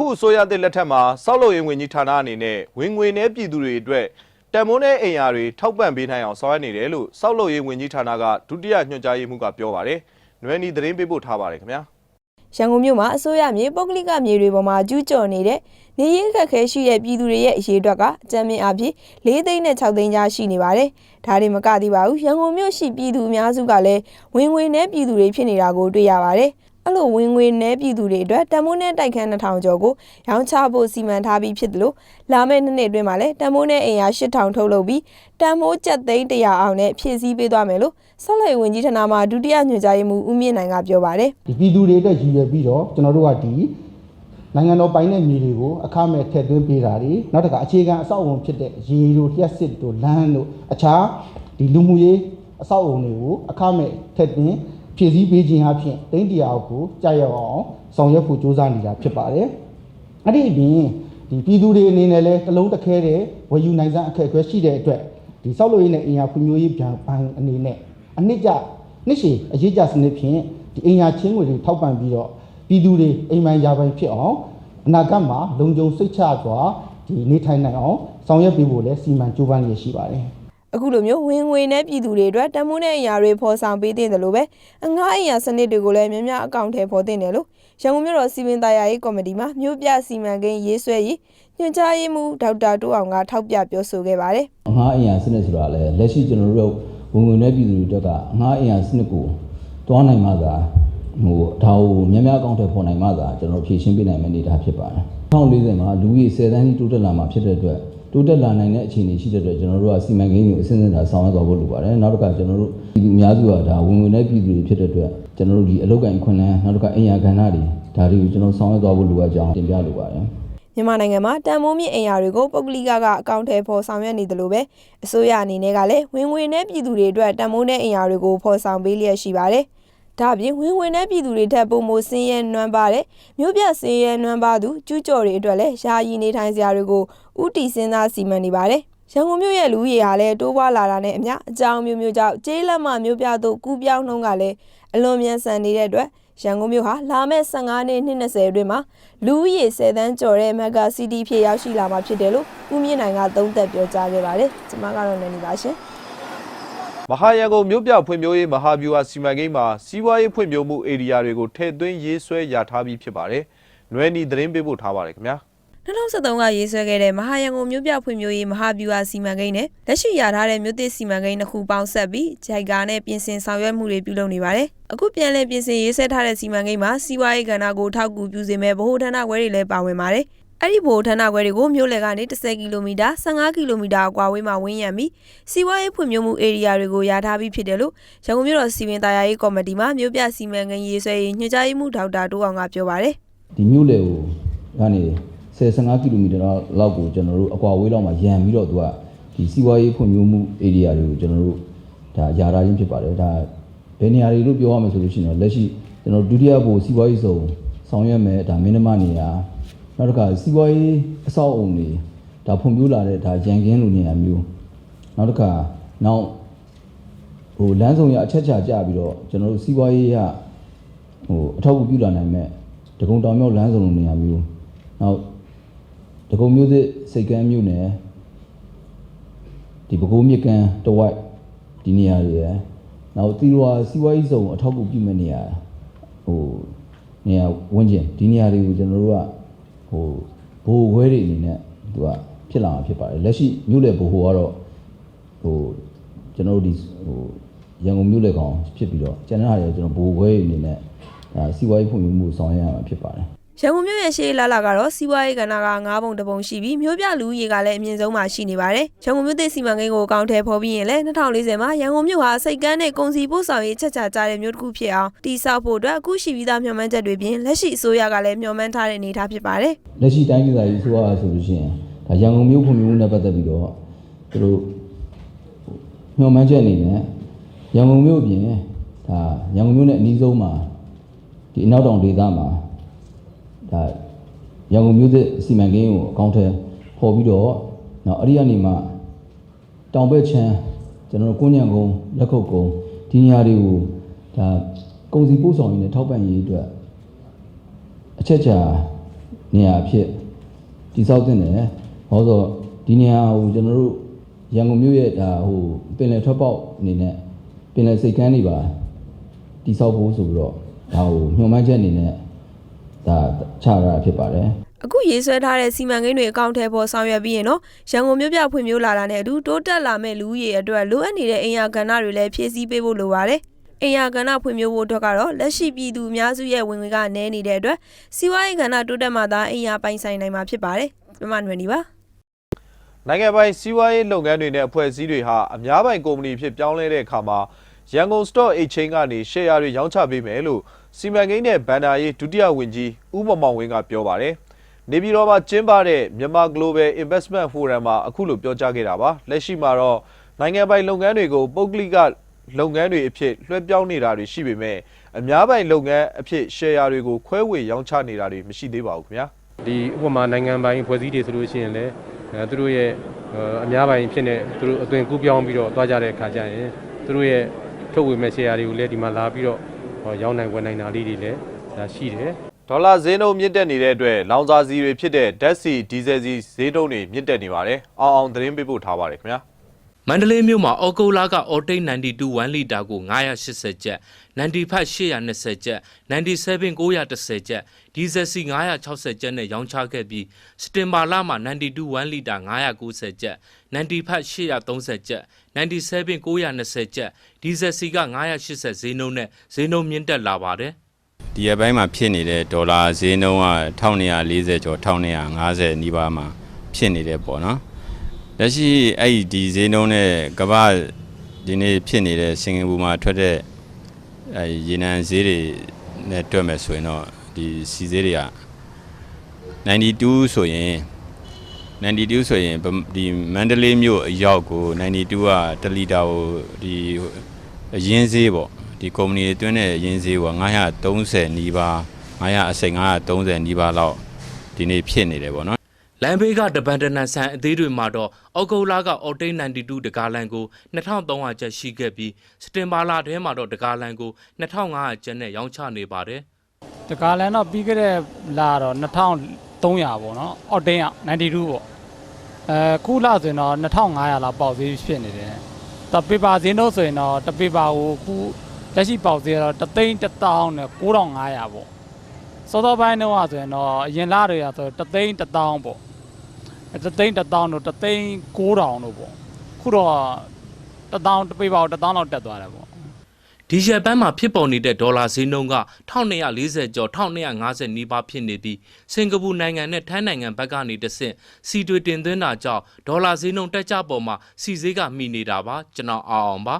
အခုအစိုးရသစ်လက်ထက်မှာစောက်လုပ်ရေးဝန်ကြီးဌာနအနေနဲ့ဝင်ငွေနဲ့ပြည်သူတွေအတွက်တန်မိုးနဲ့အိမ်ယာတွေထောက်ပံ့ပေးနိုင်အောင်ဆောင်ရွက်နေတယ်လို့စောက်လုပ်ရေးဝန်ကြီးဌာနကဒုတိယညွှန်ကြားရေးမှူးကပြောပါတယ်။နွယ်နီသတင်းပေးပို့ထားပါတယ်ခင်ဗျာ။ရန်ကုန်မြို့မှာအစိုးရမြေပုဂ္ဂလိကမြေတွေပေါ်မှာကျူးကျော်နေတဲ့နေရင်းခက်ခဲရှိတဲ့ပြည်သူတွေရဲ့အရေးအတွက်ကအကြမ်းမြင့်အဖြစ်၄သိန်းနဲ့6သိန်းကြားရှိနေပါတယ်။ဒါတွေမကသေးပါဘူး။ရန်ကုန်မြို့ရှိပြည်သူအများစုကလည်းဝင်ငွေနဲ့ပြည်သူတွေဖြစ်နေတာကိုတွေ့ရပါတယ်။ အဲ့လိုဝင်ငွေနဲ့ပြည်သူတွေအတွက်တန်မိုးနဲ့တိုက်ခန်း2000ကျော်ကိုရောင်းချဖို့စီမံထားပြီးဖြစ်တယ်လို့လာမယ့်နှစ်နှစ်အတွင်းမှာလည်းတန်မိုးနဲ့အင်အား8000ထုတ်လုပ်ပြီးတန်မိုးကျပ်သိန်း100အောင်နဲ့ဖြည့်ဆည်းပေးသွားမယ်လို့ဆက်လက်ဝင်ကြီးဌာနမှဒုတိယညွှန်ကြားရေးမှူးဦးမြင့်နိုင်ကပြောပါတယ်ဒီပြည်သူတွေအတွက်ရည်ရွယ်ပြီးတော့ကျွန်တော်တို့ကဒီနိုင်ငံတော်ပိုင်းတဲ့မြေတွေကိုအခမဲ့ထည့်သွင်းပေးတာတွေနောက်တစ်ခါအခြေခံအဆောက်အုံဖြစ်တဲ့ရေတို့လျှက်စစ်တို့လမ်းတို့အခြားဒီလူမှုရေးအဆောက်အုံတွေကိုအခမဲ့ထည့်သွင်း ဖြည့်ဆည်းပေးခြင်းအပြင်တိန့်တရာကိုကြာရောက်အောင်ဆောင်ရွက်ဖို့ကြိုးစားနေတာဖြစ်ပါတယ်အဲ့ဒီအပြင်ဒီပြည်သူတွေအနေနဲ့လည်းတစ်လုံးတစ်ခဲတဲ့ဝယ်ယူနိုင်စမ်းအခက်အခဲရှိတဲ့အတွက်ဒီဆောက်လုပ်ရေးနဲ့အင်အားဖွံ့ဖြိုးရေးပြန်ဘဏ်အနေနဲ့အနှစ်ကျနှစ်ရှည်အရေးကြစနစ်ဖြင့်ဒီအင်အားချင်းငွေတွေထောက်ပံ့ပြီးတော့ပြည်သူတွေအိမ်မန်ရာပိုင်ဖြစ်အောင်အနာဂတ်မှာလုံခြုံစိတ်ချစွာဒီနေထိုင်နိုင်အောင်ဆောင်ရွက်ပေးဖို့လည်းစီမံကြိုးပမ်းရရှိပါတယ် အခုလိုမျိုးဝင်ငွေနဲ့ပြည်သူတွေအတွက်တန်မိုးနဲ့အရာတွေဖော်ဆောင်ပေးတဲ့တယ်လို့ပဲအငှားအရာစနစ်တွေကိုလည်းများများအကောင့်ထဲဖော်တင်တယ်လို့ရန်ကုန်မြို့တော်စီမံသားယာရေးကော်မတီမှမြို့ပြစီမံကိန်းရေးဆွဲရေးညွှန်ကြားရေးမှူးဒေါက်တာတိုးအောင်ကထောက်ပြပြောဆိုခဲ့ပါတယ်အငှားအင်အားစနစ်ဆိုတာလည်းလက်ရှိကျွန်တော်တို့ဝင်ဝင်တဲ့ပြည်သူတွေအတွက်ကအငှားအင်အားစနစ်ကိုတွားနိုင်မှသာဟိုဒါကိုများများအကောင့်ထဲပေါ်နိုင်မှသာကျွန်တော်တို့ဖြည့်ရှင်းပေးနိုင်မယ့်အနေအထားဖြစ်ပါတယ်2040မှာလူကြီး10တန်းကြီးတိုးတက်လာမှာဖြစ်တဲ့အတွက် တိုးတက်လာနိုင်တဲ့အခြေအနေရှိတဲ့အတွက်ကျွန်တော်တို့ကစီမံကိန်းကိုအစဉ်စဉ်သာဆောင်ရွက်သွားဖို့လိုပါတယ်နောက်တစ်ခါကျွန်တော်တို့ပြည်သူအများစုကဒါဝင်ဝင်တဲ့ပြည်သူတွေဖြစ်တဲ့အတွက်ကျွန်တော်တို့ဒီအလုပ်ကိုင်ခွင့်လန်းနောက်တစ်ခါအင်အားကဏ္ဍတွေဒါတွေကိုကျွန်တော်ဆောင်ရွက်သွားဖို့လိုအပ်ကြောင်းတင်ပြလိုပါတယ်မြန်မာနိုင်ငံမှာတန်မိုးမြင့်အင်အားတွေကိုပုဂ္ဂလိကကအကောင့်ထဲဖော်ဆောင်ရွက်နေတယ်လို့ပဲအစိုးရအနေနဲ့ကလည်းဝင်ငွေနဲ့ပြည်သူတွေအတွက်တန်မိုးနဲ့အင်အားတွေကိုဖော်ဆောင်ပေးလျက်ရှိပါတယ်။ ဒါ့အပြင်ဝင်ငွေနဲ့ပြည်သူတွေထက်ပုံမစင်းရဲနွမ်းပါတဲ့မြို့ပြစင်းရဲနွမ်းပါသူကျူးကျော်တွေအတွက်လည်းယာယီနေထိုင်စရာတွေကိုဥတီစင်းသားစီမံနေပါတယ်။ရန်ကုန်မြို့ရဲ့လူဦးရေဟာလည်းတိုးပွားလာတာနဲ့အမျှအကြောင်းမျိုးမျိုးကြောင့်ကျေးလက်မမြို့ပြသို့ကူးပြောင်းနှုန်းကလည်းအလွန်မြန်ဆန်နေတဲ့အတွက်ရန်ကုန်မြို့ဟာလာမယ့်15နှစ်နှစ်20အတွင်းမှာလူဦးရေ10တန်းကျော်တဲ့မဂ္ဂစီတီဖြစ်ရောက်ရှိလာမှာဖြစ်တယ်လို့ဦးမြင့်နိုင်ကသုံးသပ်ပြောကြားခဲ့ပါတယ်။ကျွန်မကတော့နေနေပါရှင်။ မဟာရန်ကုန်မြို့ပြဖွံ့ဖြိုးရေးမဟာဗျူဟာစီမံကိန်းမှာစီးပွားရေးဖွံ့ဖြိုးမှုဧရိယာတွေကိုထည့်သွင်းရေးဆွဲရထားပြီးဖြစ်ပါတယ်။နွယ်နီသတင်းပေးပို့ထားပါတယ်ခင်ဗျာ။2013ကရေးဆွဲခဲ့တဲ့မဟာရန်ကုန်မြို့ပြဖွံ့ဖြိုးရေးမဟာဗျူဟာစီမံကိန်းနဲ့လက်ရှိရထားတဲ့မြို့သစ်စီမံကိန်းနှစ်ခုပေါင်းဆက်ပြီးဂျိုက်ကာနဲ့ပြင်ဆင်ဆောင်ရွက်မှုတွေပြုလုပ်နေပါတယ်။အခုပြန်လည်ပြင်ဆင်ရေးဆွဲထားတဲ့စီမံကိန်းမှာစီးပွားရေးကဏ္ဍကိုထောက်ကူပြုစေမဲ့ဗဟိုဌာနခွဲတွေလည်းပါဝင်ပါတယ်။ အဲ့ဒီဗဟိုဌာနခွဲတွေကိုမြို့လယ်ကနေ10ကီလိုမီတာ15ကီလိုမီတာအကွာဝေးမှာဝန်းရံပြီးစီးပွားရေးဖွံ့ဖြိုးမှုဧရိယာတွေကိုရထားပြီးဖြစ်တယ်လို့ရန်ကုန်မြို့တော်စီမံသားယာရေးကော်မတီမှမြို့ပြစီမံကိန်းရေးဆွဲရေးညွှန်ကြားရေးမှူးဒေါက်တာတိုးအောင်ကပြောပါတယ်။ဒီမြို့လေကိုကနေ10-15ကီလိုမီတာလောက်ကိုကျွန်တော်တို့အကွာဝေးလောက်မှာရန်ပြီးတော့သူကဒီစီးပွားရေးဖွံ့ဖြိုးမှု area တွေကိုကျွန်တော်တို့ဒါယာရာချင်းဖြစ်ပါတယ်ဒါဘယ်နေရာတွေလို့ပြောရမယ်ဆိုလို့ရှိရင်တော့လက်ရှိကျွန်တော်ဒုတိယဘို့စီးပွားရေးစုံဆောင်ရွက်မယ်ဒါမင်းနမနေရာ နောက်တစ်ခါစီးပွားရေးအဆောက်အုံတွေဒါဖွံ့ဖြိုးလာတဲ့ဒါရန်ကင်းလိုနေရာမျိုးနောက်တစ်ခါနောက်ဟိုလမ်းဆောင်ရအချက်ချာကြပြီးတော့ကျွန်တော်တို့စီးပွားရေးရဟိုအထောက်အကူပြုလာနိုင်မဲ့ဒဂုံတောင်မြောက်လမ်းဆောင်လိုနေရာမျိုးနောက်ဒဂုံမျိုးစစ်စိတ်ကမ်းမျိုးနယ်ဒီပဲခူးမြစ်ကမ်းတဝိုက်ဒီနေရာတွေရယ်နောက်တီရွာစီးပွားရေးစုံအထောက်အကူပြုမဲ့နေရာဟိုနေရာဝန်းကျင်ဒီနေရာတွေကိုကျွန်တော်တို့က ဟိုဘိုးခွဲတွေအနေနဲ့သူကဖြစ်လာမှာဖြစ်ပါတယ်လက်ရှိမြို့လေဘိုးဟိုကတော့ဟိုကျွန်တော်တို့ဒီဟိုရန်ကုန်မြို့လေကောင်ဖြစ်ပြီးတော့ကျန်တဲ့ဟာတွေကျွန်တော်ဘိုးခွဲအနေနဲ့ဒါစီးပွားရေးဖွံ့ဖြိုးမှုဆောင်ရွက်ရမှာဖြစ်ပါတယ် ရန်ကုန်မြို့ရဲ့ရှေးလာလာကတော့စီးပွားရေးကဏ္ဍက9ပုံတပုံရှိပြီးမြို့ပြလူဦးရေကလည်းအမြင့်ဆုံးမှာရှိနေပါတယ်။ရန်ကုန်မြို့သစ်စီမံကိန်းကိုအကောင့်ထဲပေါ်ပြီးရင်လည်း2040မှာရန်ကုန်မြို့ဟာစိတ်ကမ်းနဲ့ကုန်စည်ပို့ဆောင်ရေးချက်ချာကြတဲ့မြို့တစ်ခုဖြစ်အောင်တည်ဆောက်ဖို့အတွက်အခုရှိပြီးသားမျှော်မှန်းချက်တွေပြင်လက်ရှိအစိုးရကလည်းမျှော်မှန်းထားတဲ့အနေအထားဖြစ်ပါတယ်။လက်ရှိတိုင်းဒေသကြီးဆိုရဆိုလို့ရှိရင်ဒါရန်ကုန်မြို့ဖွံ့ဖြိုးမှုနဲ့ပတ်သက်ပြီးတော့သူတို့ညှော်မှန်းချက်အနေနဲ့ရန်ကုန်မြို့ပြင်ဒါရန်ကုန်မြို့နဲ့အနီးဆုံးမှာဒီအနောက်တောင်ဒေသမှာ ဒါရန်ကုန်မြို့သစ်စီမံကိန်းကိုအကောင့်ထဲပေါ်ပြီးတော့နောက်အဲ့ဒီကနေမှတောင်ဘက်ချမ်းကျွန်တော်တို့ကုန်းညံကုန်းလက်ခုပ်ကုန်းဒီနေရာတွေကိုဒါကုန်စည်ပို့ဆောင်ရေးနဲ့ထောက်ပံ့ရေးအတွက်အချက်ချာနေရာအဖြစ်တိဆောက်တင်တယ်ဟောဆိုဒီနေရာကိုကျွန်တော်တို့ရန်ကုန်မြို့ရဲ့ဒါဟိုပင်လယ်ထွက်ပေါက်အနေနဲ့ပင်လယ်စိတ်ကမ်းတွေပါတိဆောက်ဖို့ဆိုပြီးတော့ဒါဟိုညှို့မှန်းချက်အနေနဲ့ ဒါချရတာဖြစ်ပါတယ်အခုရေးဆွဲထားတဲ့စီမံကိန်းတွေအကောင့်ထဲပေါ်ဆောင်ရွက်ပြီးရင်တော့ရန်ကုန်မြို့ပြဖွံ့ဖြိုးလာတာနဲ့အတူတိုးတက်လာမဲ့လူဦးရေအတွက်လိုအပ်နေတဲ့အင်အားကဏ္ဍတွေလည်းဖြည့်ဆည်းပေးဖို့လိုပါတယ်။အင်အားကဏ္ဍဖွံ့ဖြိုးဖို့အတွက်ကတော့လက်ရှိပြည်သူအများစုရဲ့ဝင်ငွေကနည်းနေတဲ့အတွက်စီးပွားရေးကဏ္ဍတိုးတက်မှသာအင်အားပိုင်ဆိုင်နိုင်မှာဖြစ်ပါတယ်။မြမနွယ်နေပါနိုင်ငံပိုင်စီးပွားရေးလုပ်ငန်းတွေနဲ့အဖွဲ့အစည်းတွေဟာအများပိုင်ကုမ္ပဏီဖြစ်ပြောင်းလဲတဲ့အခါမှာရန်ကုန် Stock Exchange ကနေရှယ်ယာတွေရောင်းချပေးမယ်လို့ စီမံကိန်းနဲ့ဘဏ္ဍာရေးဒုတိယဝန်ကြီးဦးမောင်မောင်ဝင်းကပြောပါတယ်။နေပြည်တော်မှာကျင်းပတဲ့မြန်မာ Global Investment Forum မှာအခုလိုပြောကြားခဲ့တာပါ။လက်ရှိမှာတော့နိုင်ငံပိုင်လုပ်ငန်းတွေကိုပုဂ္ဂလိကလုပ်ငန်းတွေအဖြစ်လွှဲပြောင်းနေတာတွေရှိပေမဲ့အများပိုင်လုပ်ငန်းအဖြစ်ရှယ်ယာတွေကိုခွဲဝေရောင်းချနေတာတွေမရှိသေးပါဘူးခင်ဗျာ။ဒီဥပမာနိုင်ငံပိုင်ဖွဲ့စည်းတွေဆိုလို့ရှိရင်လည်းအဲသူတို့ရဲ့အဲအများပိုင်ဖြစ်နေသူတို့အသွင်ကူးပြောင်းပြီးတော့သွားကြတဲ့အခါကျရင်သူတို့ရဲ့ထုတ်ဝေမဲ့ share တွေကိုလည်းဒီမှာလာပြီးတော့ဟော ရောင်းနိုင်ဝယ်နိုင်တာလေးတွေလည်းဒါရှိတယ်ဒေါ်လာဈေးနှုန်းမြင့်တက်နေတဲ့အတွက်လောင်စာဆီတွေဖြစ်တဲ့ဓာတ်ဆီဒီဇယ်ဆီဈေးနှုန်းတွေမြင့်တက်နေပါတယ်။အောင်အောင်သတင်းပေးပို့ထားပါတယ်ခင်ဗျာ။ မန္တလေးမြို့မှာအော်ဂိုလာကအော်တိတ်92 1လီတာကို980ကျပ်90ဖတ်820ကျပ်97 910ကျပ်ဒီဇယ်စီ960ကျပ်နဲ့ရောင်းချခဲ့ပြီးစတင်ဘာလမှာ92 1လီတာ990ကျပ်90ဖတ်830ကျပ်97 920ကျပ်ဒီဇယ်စီက980ဈေးနှုန်းနဲ့ဈေးနှုန်းမြင့်တက်လာပါတယ်ဒီရက်ပိုင်းမှာဖြစ်နေတဲ့ဒေါ်လာဈေးနှုန်းက1240ကျော်1250နီးပါးမှာဖြစ်နေတယ်ပေါ့နော် လက်ရှိအဲ့ဒီဒီဈေးနှုန်းနဲ့ကမ္ဘာဒီနေ့ဖြစ်နေတဲ့စင်ကာပူမှာထွက်တဲ့အဲရေနံဈေးတွေနဲ့တွက်မယ်ဆိုရင်တော့ဒီစီဈေးတွေက92ဆိုရင်92ဆိုရင်ဗမဒီမန္တလေးမြို့အရောက်ကို92က1လီတာကိုဒီအရင်ဈေးပေါ့ဒီကုမ္ပဏီတွေတွင်းတဲ့အရင်ဈေးက930နီးပါး900အစိမ်930နီးပါးလောက်ဒီနေ့ဖြစ်နေတယ်ပေါ့နော် လမ်းဘေးကတပန်တနန်ဆန်အသေးတွေမှာတော့အော်ဂိုလာကအော်တိတ်92တကားလန်ကို2300ကျပ်ရှိခဲ့ပြီးစတင်ဘာလထဲမှာတော့တကားလန်ကို2500ကျပ်နဲ့ရောင်းချနေပါတယ်တကားလန်တော့ပြီးခဲ့တဲ့လာတော့2300ပေါ့နော်အော်တင်းက92ပေါ့အဲခုလာဆိုရင်တော့2500လောက်ပေါက်သေးဖြစ်နေတယ်တပေပါဈေးနှုန်းဆိုရင်တော့တပေပါကိုခုလက်ရှိပေါက်သေးတော့တသိန်းတစ်တောင်းနဲ့9500ပေါ့စောစောပိုင်းတော့ဆိုရင်တော့အရင်လာတွေကဆိုတသိန်းတစ်တောင်းပေါ့အဲ တသိန်းတစ်တောင်းတို့တသိန်း9000တို့ပေါ့ခုတော့တစ်တောင်းတပေပါကိုတစ်တောင်းလောက်တက်သွားတယ်ပေါ့ဒီရက်ပန်းမှာဖြစ်ပေါ်နေတဲ့ဒေါ်လာဈေးနှုန်းက1240ကျော်1250နီးပါးဖြစ်နေပြီးစင်ကာပူနိုင်ငံနဲ့ထိုင်းနိုင်ငံဘက်ကနေတဆင့်စီတွေတင်သွင်းတာကြောင့်ဒေါ်လာဈေးနှုန်းတက်ကြပေါ်မှာစီဈေးကမှီနေတာပါကျွန်တော်အောင်အောင်ပါ